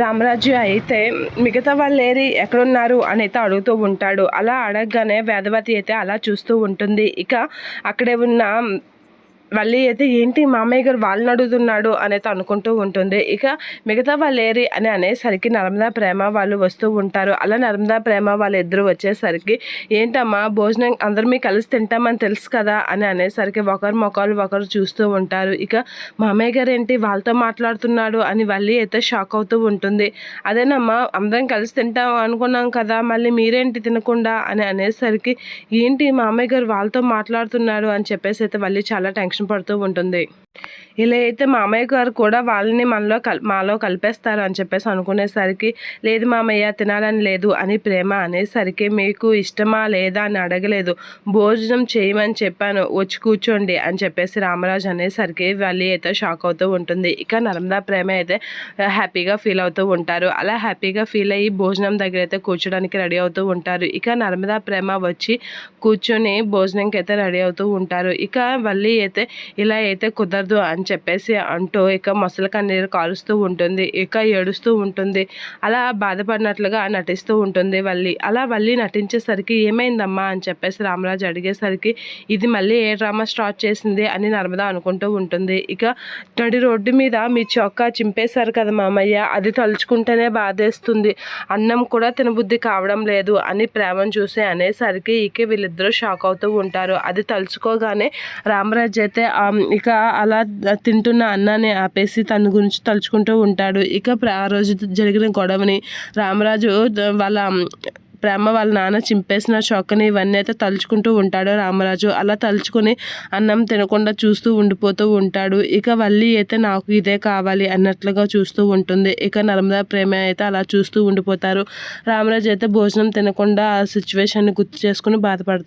రామరాజు అయితే మిగతా వాళ్ళు ఏరి ఎక్కడున్నారు అని అయితే అడుగుతూ ఉంటాడు. అలా అడగగానే వేదవతి అయితే అలా చూస్తూ ఉంటుంది. ఇక అక్కడే ఉన్న మళ్ళీ అయితే ఏంటి మామయ్య గారు వాళ్ళని అడుగుతున్నాడు అనేది అనుకుంటూ ఉంటుంది. ఇక మిగతా వాళ్ళు ఏరి అని అనేసరికి నర్మదా ప్రేమ వాళ్ళు వస్తూ ఉంటారు. అలా నర్మదా ప్రేమ వాళ్ళు ఇద్దరు వచ్చేసరికి ఏంటమ్మా భోజనం అందరం మీ కలిసి తింటామని తెలుసు కదా అని అనేసరికి ఒకరు మొక్కలు ఒకరు చూస్తూ ఉంటారు. ఇక మామయ్య గారు ఏంటి వాళ్ళతో మాట్లాడుతున్నాడు అని మళ్ళీ అయితే షాక్ అవుతూ ఉంటుంది. అదేనమ్మా అందరం కలిసి తింటాం అనుకున్నాం కదా మళ్ళీ మీరేంటి తినకుండా అని అనేసరికి ఏంటి మామయ్య గారు వాళ్ళతో మాట్లాడుతున్నాడు అని చెప్పేసి అయితే మళ్ళీ చాలా టెన్షన్ పడుతూ ఉంటుంది. ఇలా అయితే మామయ్య గారు కూడా వాళ్ళని మనలో కల్ మాలో కలిపేస్తారు అని చెప్పేసి అనుకునేసరికి లేదు మామయ్య తినాలని లేదు అని ప్రేమ అనేసరికి మీకు ఇష్టమా లేదా అని అడగలేదు. భోజనం చేయమని చెప్పాను వచ్చి కూర్చోండి అని చెప్పేసి రామరాజు అనేసరికి వాళ్ళు అయితే షాక్ అవుతూ ఉంటుంది. ఇక నర్మదా ప్రేమ అయితే హ్యాపీగా ఫీల్ అవుతూ ఉంటారు. అలా హ్యాపీగా ఫీల్ అయ్యి భోజనం దగ్గర అయితే కూర్చోడానికి రెడీ అవుతూ ఉంటారు. ఇక నర్మదా ప్రేమ వచ్చి కూర్చొని భోజనంకి అయితే రెడీ అవుతూ ఉంటారు. ఇక వల్లి అయితే ఇలా అయితే కుదరదు అని చెప్పేసి అంటూ ఇక మొసలి కన్నీరు కాలుస్తూ ఉంటుంది. ఇక ఏడుస్తూ ఉంటుంది. అలా బాధపడినట్లుగా నటిస్తూ ఉంటుంది వల్లి. అలా వల్లి నటించేసరికి ఏమైందమ్మా అని చెప్పేసి రామరాజు అడిగేసరికి ఇది మళ్ళీ ఏ డ్రామా స్టార్ట్ చేసింది? అని నర్మదా అనుకుంటూ ఉంటుంది. ఇక నడి రోడ్డు మీద మీ చొక్కా చింపేశారు కదా మామయ్య అది తలుచుకుంటేనే బాధేస్తుంది. అన్నం కూడా తినబుద్ధి కావడం లేదు అని ప్రేమను చూసి అనేసరికి ఇక వీళ్ళిద్దరూ షాక్ అవుతూ ఉంటారు. అది తలుచుకోగానే రామరాజు అయితే అయితే ఇక అలా తింటున్న అన్నాన్ని ఆపేసి తన గురించి తలుచుకుంటూ ఉంటాడు. ఇక ప్ర- ఆ రోజు జరిగిన గొడవని రామరాజు వాళ్ళ ప్రేమ వాళ్ళ నాన్న చింపేసిన చొక్కని ఇవన్నీ అయితే తలుచుకుంటూ ఉంటాడు రామరాజు. అలా తలుచుకుని అన్నం తినకుండా చూస్తూ ఉండిపోతూ ఉంటాడు. ఇక వల్లి అయితే నాకు ఇదే కావాలి అన్నట్లుగా చూస్తూ ఉంటుంది. ఇక నర్మదా ప్రేమ అయితే అలా చూస్తూ ఉండిపోతారు. రామరాజు అయితే భోజనం తినకుండా ఆ సిచ్యువేషన్ని గుర్తు చేసుకుని బాధపడతారు